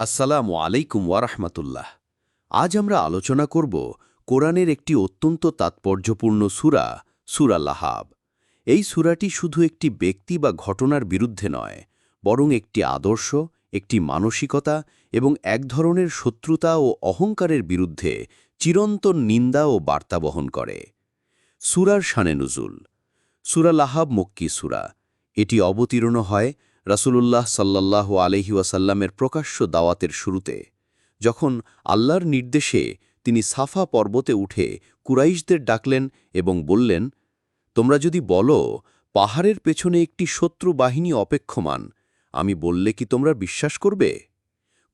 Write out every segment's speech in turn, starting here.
আসসালামু আলাইকুম ওয়ারহমতুল্লাহ আজ আমরা আলোচনা করব কোরআনের একটি অত্যন্ত তাৎপর্যপূর্ণ সূরা সূরা লাহাব। এই সুরাটি শুধু একটি ব্যক্তি বা ঘটনার বিরুদ্ধে নয়, বরং একটি আদর্শ, একটি মানসিকতা এবং এক ধরনের শত্রুতা ও অহংকারের বিরুদ্ধে চিরন্তন নিন্দা ও বার্তা বহন করে। সুরার শানে নজুল। সুরা লাহাব মক্কি সুরা। এটি অবতীর্ণ হয় রাসূলুল্লাহ সাল্লাল্লাহু আলহি ওয়াসাল্লামের প্রকাশ্য দাওয়াতের শুরুতে, যখন আল্লাহর নির্দেশে তিনি সাফা পর্বতে উঠে কুরাইশদের ডাকলেন এবং বললেন, তোমরা যদি বলো, পাহাড়ের পেছনে একটি শত্রু বাহিনী অপেক্ষমান, আমি বললে কি তোমরা বিশ্বাস করবে?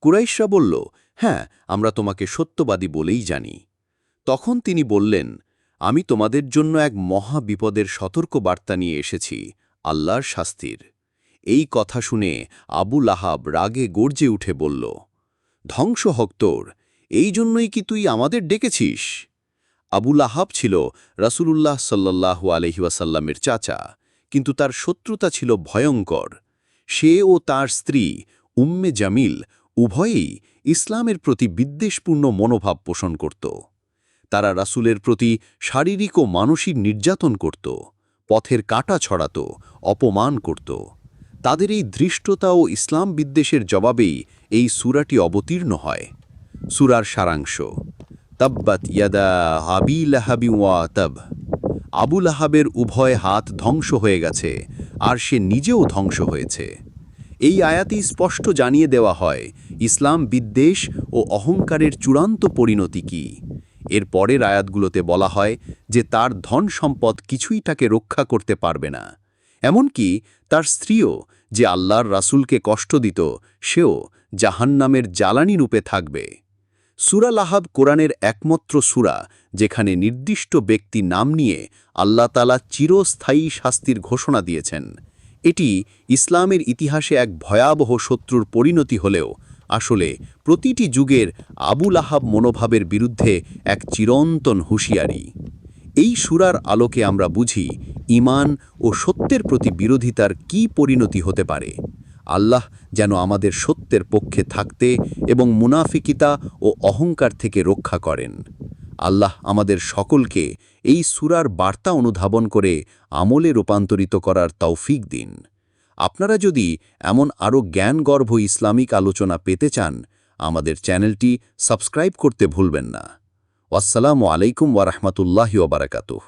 কুরাইশরা বলল হ্যাঁ আমরা তোমাকে সত্যবাদী বলেই জানি। তখন তিনি বললেন, আমি তোমাদের জন্য এক মহা বিপদের সতর্ক বার্তা নিয়ে এসেছি, আল্লাহর শাস্তির। এই কথা শুনে আবু লাহাব রাগে গর্জে উঠে বলল, ধ্বংস হক তোর এই জন্যই কি তুই আমাদের ডেকেছিস? আবু লাহাব ছিল রাসূলুল্লাহ সাল্লাল্লাহু আলহিউসাল্লামের চাচা, কিন্তু তার শত্রুতা ছিল ভয়ঙ্কর। সে ও তার স্ত্রী উম্মে জামিল উভয়েই ইসলামের প্রতি বিদ্বেষপূর্ণ মনোভাব পোষণ করত। তারা রাসূলের প্রতি শারীরিক ও মানসিক নির্যাতন করত, পথের কাটা ছড়াত, অপমান করত। তাদের এই ধৃষ্টতা ও ইসলাম বিদ্বেষের জবাবেই এই সুরাটি অবতীর্ণ হয়। সুরার সারাংশ, তব্বাত ইয়াদা আবি লাহাবি ওয়া তব। আবুল আহাবের উভয় হাত ধ্বংস হয়ে গেছে, আর সে নিজেও ধ্বংস হয়েছে। এই আয়াতি স্পষ্ট জানিয়ে দেওয়া হয়, ইসলাম বিদ্বেষ ও অহংকারের চূড়ান্ত পরিণতি কি। এর পরের আয়াতগুলোতে বলা হয় যে তার ধন সম্পদ কিছুই তাকে রক্ষা করতে পারবে না। এমনকি তার স্ত্রীও যে আল্লাহর রাসূলকে কষ্ট দিত, সেও জাহান্নামের জ্বালানি রূপে থাকবে। সুরা লাহাব কোরআনের একমাত্র সুরা, যেখানে নির্দিষ্ট ব্যক্তি নাম নিয়ে আল্লাহ তালা চিরস্থায়ী শাস্তির ঘোষণা দিয়েছেন। এটি ইসলামের ইতিহাসে এক ভয়াবহ শত্রুর পরিণতি হলেও আসলে প্রতিটি যুগের আবুল আহাব মনোভাবের বিরুদ্ধে এক চিরন্তন হুঁশিয়ারি। এই সুরার আলোকে আমরা বুঝি ইমান ও সত্যের প্রতি বিরোধিতার কি পরিণতি হতে পারে? আল্লাহ যেন আমাদের সত্যের পক্ষে থাকতে এবং মুনাফিকিতা ও অহংকার থেকে রক্ষা করেন। আল্লাহ আমাদের সকলকে এই সুরার বার্তা অনুধাবন করে আমলে রূপান্তরিত করার তৌফিক দিন। আপনারা যদি এমন আরও জ্ঞানগর্ভ ইসলামিক আলোচনা পেতে চান, আমাদের চ্যানেলটি সাবস্ক্রাইব করতে ভুলবেন না। আসসালামু আলাইকুম ওয়ারহমতুল্লাহি ওবরাকাতুহ